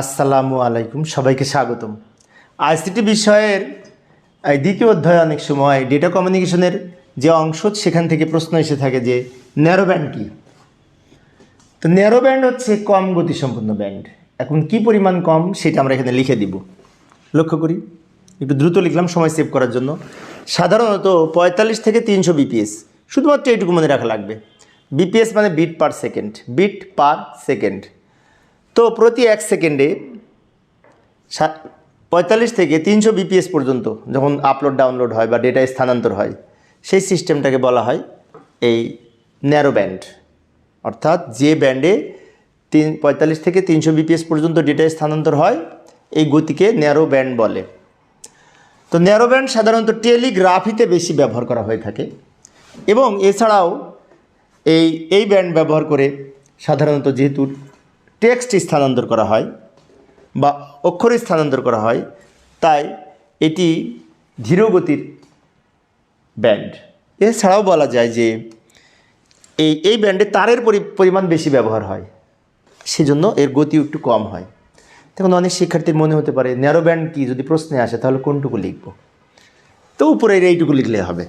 আসসালামু আলাইকুম, সবাইকে স্বাগতম। আইসিটি বিষয়ের, এই দ্বিতীয় অধ্যায়ে অনেক সময় ডেটা কমিউনিকেশনের যে অংশ, সেখান থেকে প্রশ্ন এসে থাকে যে ন্যারো ব্যান্ড কী? তো ন্যারো ব্যান্ড হচ্ছে কম গতিসম্পন্ন ব্যান্ড এখন কি পরিমাণ কম, সেটা আমরা এখানে লিখে দিব। লক্ষ্য করি, একটু দ্রুত লিখলাম সময় সেভ করার জন্য। সাধারণত পঁয়তাল্লিশ থেকে তিনশো বিপিএস শুধুমাত্র এইটুকু মনে রাখা লাগবে। বিপিএস মানে bit per second bit per second তো প্রতি এক সেকেন্ডে পঁয়তাল্লিশ থেকে তিনশো বিপিএস পর্যন্ত যখন আপলোড ডাউনলোড হয় বা ডেটা স্থানান্তর হয়, সেই সিস্টেমটাকে বলা হয় এই ন্যারো ব্যান্ড অর্থাৎ যে ব্যান্ডে তিন পঁয়তাল্লিশ থেকে তিনশো বিপিএস পর্যন্ত ডেটা স্থানান্তর হয়, এই গতিকে ন্যারো ব্যান্ড বলে। তো ন্যারো ব্যান্ড সাধারণত টেলিগ্রাফিতে বেশি ব্যবহার করা হয়ে থাকে এবং এছাড়াও এই এই ব্যান্ড ব্যবহার করে সাধারণত যেহেতু টেক্সট স্থানান্তর করা হয় বা অক্ষর স্থানান্তর করা হয়, তাই এটি ধীরগতির ব্যান্ড। এছাড়াও বলা যায় যে এই এই ব্যান্ডে তারের পরি- পরিমাণ বেশি ব্যবহার হয়, সেজন্য এর গতি একটু কম হয়। তখন অনেক শিক্ষার্থীর মনে হতে পারে, ন্যারো ব্যান্ড কি? যদি প্রশ্নে আসে, তাহলে কোনটুকু লিখব? তো উপরের এইটুকু লিখলে হবে।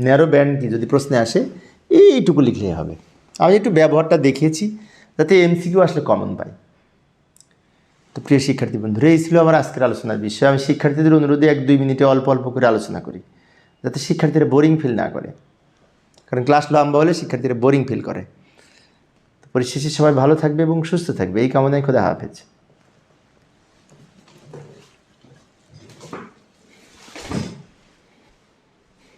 ন্যারো ব্যান্ড কি? যদি প্রশ্নে আসে, এইটুকু লিখলেই হবে। আমি একটু ব্যবহারটা দেখিয়েছি। যাতে এমসিকিউ আসলে কমন পাই। তো প্রিয় শিক্ষার্থী বন্ধুরা, এই ছিল আমার আজকের আলোচনার বিষয়। আমি শিক্ষার্থীদের অনুরোধে এক দুই মিনিটে অল্প অল্প করে আলোচনা করি, যাতে শিক্ষার্থীরা বোরিং ফিল না করে। কারণ ক্লাস লম্বা হলে শিক্ষার্থীরা বোরিং ফিল করে। তো পরিশেষে সবাই ভালো থাকবে এবং সুস্থ থাকবে। এই কামনায় খোদা হাফেজ।